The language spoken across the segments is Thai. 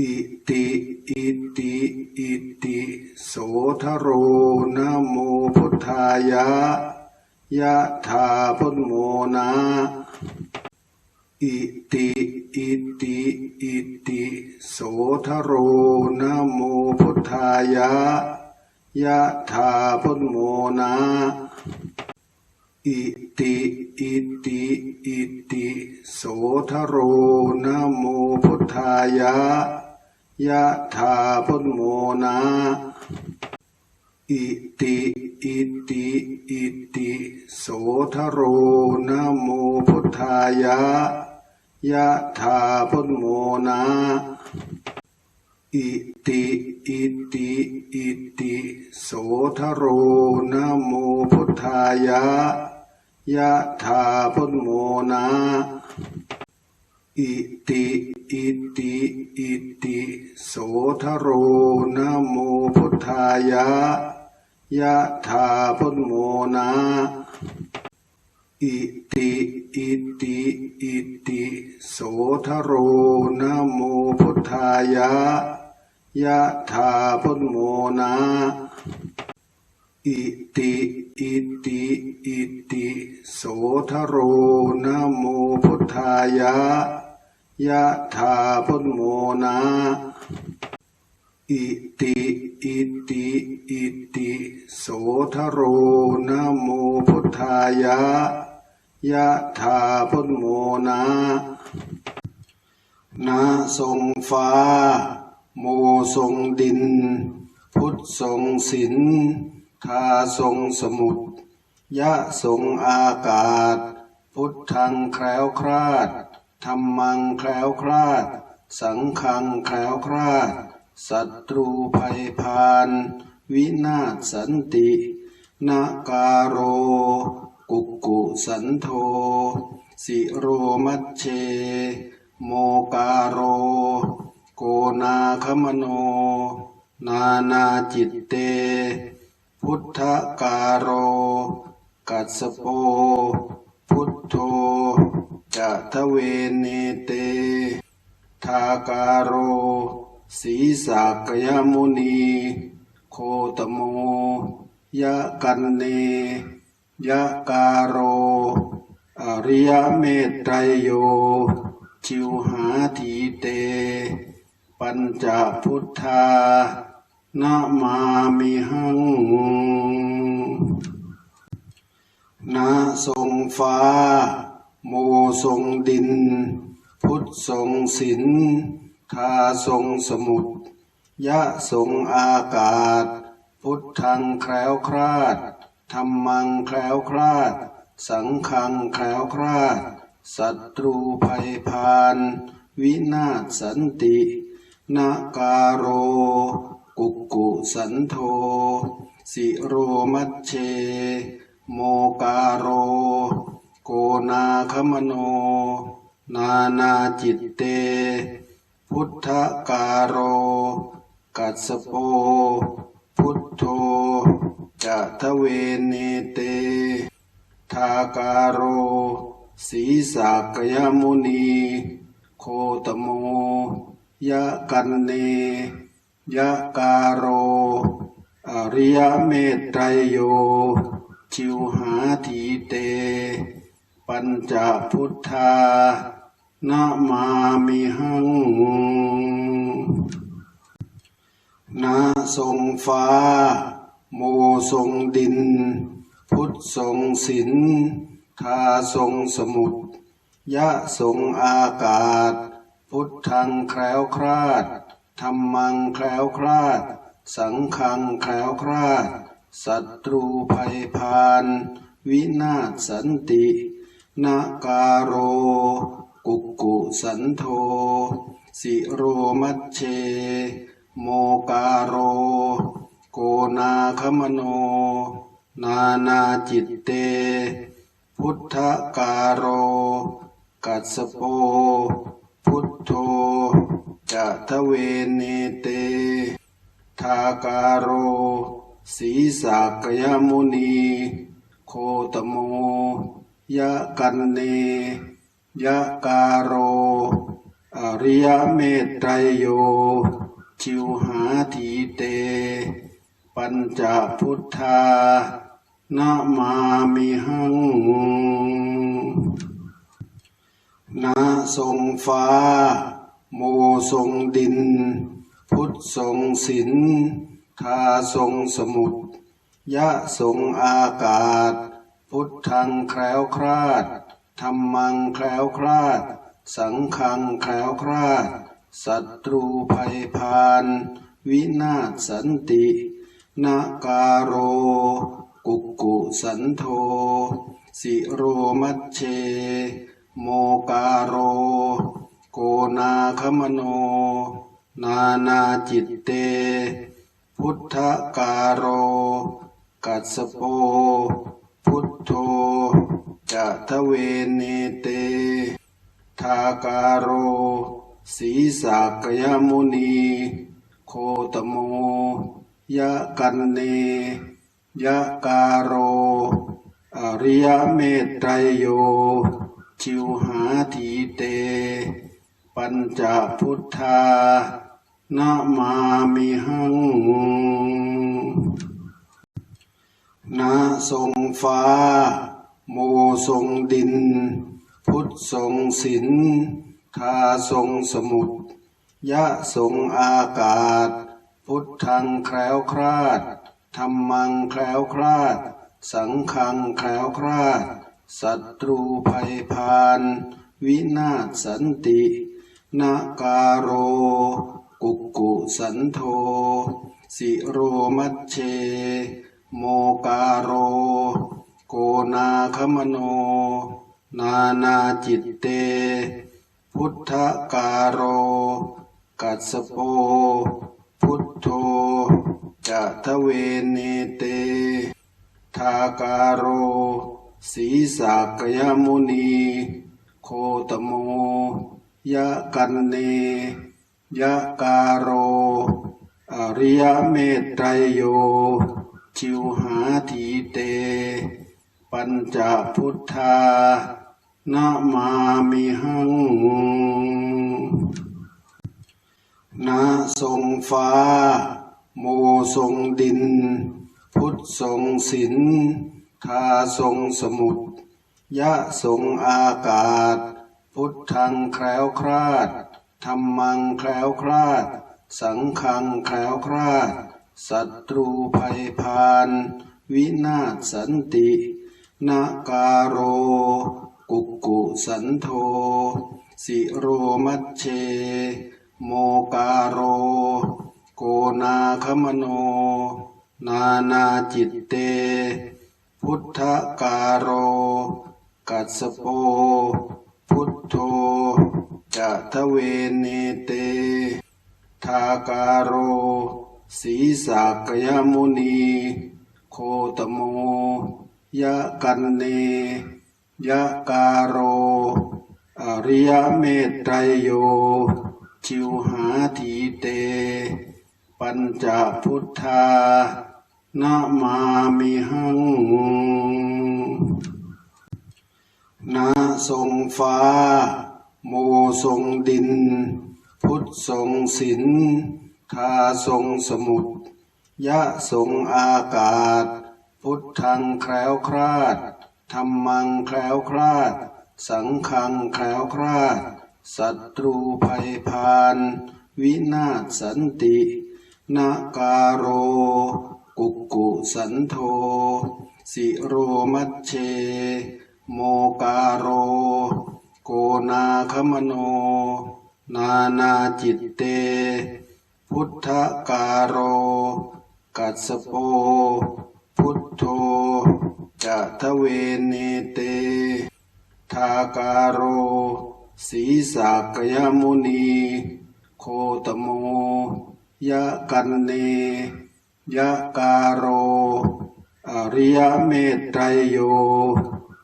อิติอิติอิติโสทโรนะโมพุทธายะยะธาพุทโมนะอิติอิติอิติโสทโรนะโมพุทธายะยะธาพุทโมนะอิติอิติอิติโสทโรนะโมพุทธายะ ยะถาพุทโมนะอิติอิติอิติโสทโรนะโมพุทธายะยะถาพุทโมนะอิติอิติอิติโสทโรนะโมพุทธายะยะถาพุทโมนะ อิติอิติอิติโสทโรนะโมพุทธายะยะธาพุทโมนะอิติอิติอิติโสทโรนะโมพุทธายะยะธาพุทโมนะอิติอิติอิติโสทโรนะโมพุทธายะ ยะถาพุทโมนะอิติอิติอิติโสทโรนะโมพุทธายะยะถาพุทโมนะนาทรงฟ้า โมทรงดิน พุทธทรงศิลทาทรงสมุทรยะทรงอากาศ พุทธังแคล้วคลาด ธรรมังแคล้วคลาด สังฆังแคล้วคลาด ศัตรูภัยพาน วินาศสันตินาการโร กุกกุสันโท สิโรมัชเช โมการโร โกนาคมโน นานาจิตเต พุทธการโร กัสสโป พุทโธ จะทเวเนเต ทาการโรสีสากยมุนี โคตโมยะกันเนยะการโร อริยเมตไตรโย ชิวหาทีเต ปัญจพุทธานะมามิหังนาทรงฟ้า โมทรงดิน พุทธทรงศิลทาทรงสมุทรยะทรงอากาศ พุทธังแคล้วคลาดธรรมังแคล้วคลาด สังฆังแคล้วคลาด ศัตรูภัยพาน วินาศสันตินาการโร กุกกุสันโท สิโรมัชเช โมการโร โกนาคมโน นานาจิตเต พุทธการโร กัสโป พุทโธจะทะเวเนเต ทาการโรสีสากยมุนี โคตโม ยะกันเน ยะการโร อริยเมตไตรโย ชิวหาทีเต ปัญจพุทธานะมามิหังนาทรงฟ้า โมทรงดิน พุทธทรงศิลทาทรงสมุทรยะทรงอากาศ พุทธังแคล้วคลาดธรรมังแคล้วคลาด สังฆังแคล้วคลาดศัตรูภัยพาน วินาศสันติ นาการโร กุกกุสันโท สิโรมัชเช โมกาโร โกนาคมโน นานาจิตเต พุทธการโร กัสโป พุทโธจะทเวเนเต ทาการโร สีสากยมุนี โคตโม ยะกันเนยะการโรอริยเมตไตรโยชิวหาทีเต ปัญจพุทธานามามิหังนาทรงฟ้า โมทรงดิน พุทธทรงศิลทาทรงสมุทยะทรงอากาศ พุทธังแคล้วคลาดธรรมังแคล้วคลาด สังฆังแคล้วคลาด ศัตรูภัยพาน วินาศสันตินาการโร กุกกุสันโท สิโรมัชเช โมกาโร โกนาคมโน นานาจิตเต พุทธการโร กัสโป ทจะทะเวเนเต ทาการโรสีสากยมุนี โคตโมยะกันเนยะการโร อริยเมตไตรโย ชิวหาทีเต ปัญจพุทธานามามิหัง นาทรงฟ้า โมทรงดิน พุทธทรงศิลทาทรงสมุทรยะทรงอากาศ พุทธังแคล้วคลาดธรรมังแคล้วคลาด สังฆังแคล้วคลาดศัตรูภัยพาน วินาศสันตินาการโร กุกกุสันโท สิโรมัชเช โมกาโร โกนาคมโน นานาจิตเต พุทธการโร กัสโป พุทโธจะทเวเนเต ทาการโรสีสากยมุนี โคตโม ยะกันเน ยะการโร อริยเมตไตรโย ชิวหาทีเต ปัญจพุทธานามามิหังนาทรงฟ้า โมทรงดิน พุทธทรงศิลทาทรงสมุทรยะทรงอากาศ พุทธังแคล้วคลาดธรรมังแคล้วคลาด สังฆังแคล้วคลาด ศัตรูภัยพาน วินาศสันตินาการโร กุกกุสันโท สิโรมัชเช โมการโร โกนาคมโน นานาจิตเต พุทธการโร กัสโป พุทโธจะทเวเนเต ทาการโร สีสากยมุนี โคตโมยะกันเนยะการโร อริยเมตไตรโย ชิวหาทีเต ปัญจพุทธานามามิหังนาทรงฟ้า โมทรงดิน พุทธทรงศิล ทาทรงสมุทรยะทรงอากาศ พุทธังแคล้วคลาดธรรมังแคล้วคลาด สังฆังแคล้วคลาดศัตรูภัยพาน วินาศสันตินาการโร กุกกุสันโท สิโรมัชเช โมการโร โกนาคมโน นานาจิตเต พุทธการโร กัสโป พุทโธจะทะเวเนเต ทาการโรสีสากยมุนี โคตโมยยะกันเน ยะการโร อริยเมตไตรโย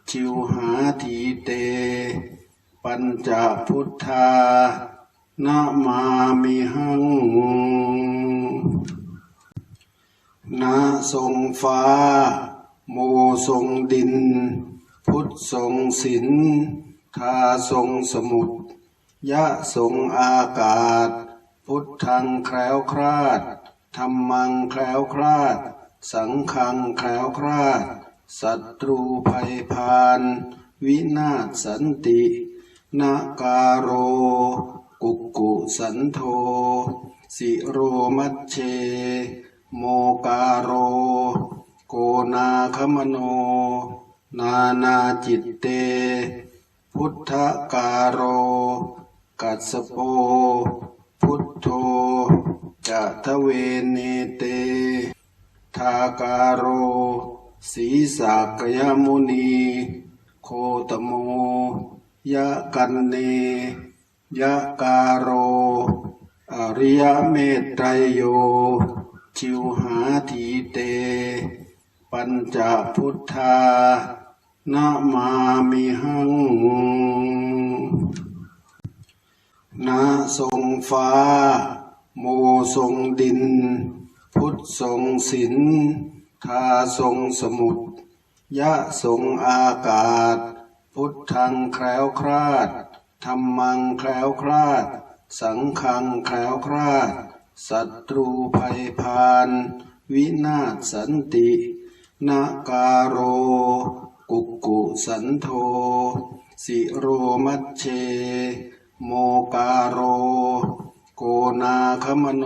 ชิวหาทีเต ปัญจพุทธา นะมามิหังนาทรงฟ้า โมทรงดิน พุทธทรงศิลทาทรงสมุทรยะทรงอากาศ พุทธังแคล้วคลาดธรรมังแคล้วคลาด สังฆังแคล้วคลาด ศัตรูภัยพาน วินาศสันติ นาการโร กุกกุสันโท สิโรมัชเช โมการโร โกนาคมโน นานาจิตเต พุทธการโร กัสสโป พุทโธจะทะเวเนเต ทาการโร สีสากยมุนี โคตโมยะกันเน ยะการโร อริยเมตไตรโยชิวหาทีเต ปัญจพุทธานะมามิหังนาทรงฟ้า โมทรงดิน พุทธทรงศิลทาทรงสมุทรยะทรงอากาศ พุทธังแคล้วคลาด ธรรมังแคล้วคลาด สังฆังแคล้วคลาด ศัตรูภัยพาน วินาศสันติ นาการโร กุกกุสันโท สิโรมัชเช โมการโร โกนาคมโน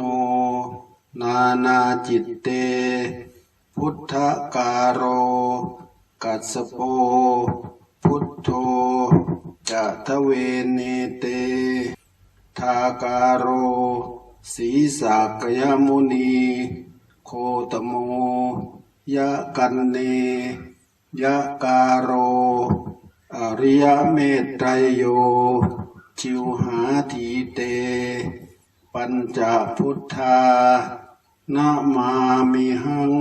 นานาจิตเต พุทธการโร กัสสโป พุทโธ จะทเวเนเต ทาการโรสีสากยมุนี โคตโมยะกันเนยะการโร อริยเมตไตรโย ชิวหาทีเต ปัญจพุทธานะมามิหัง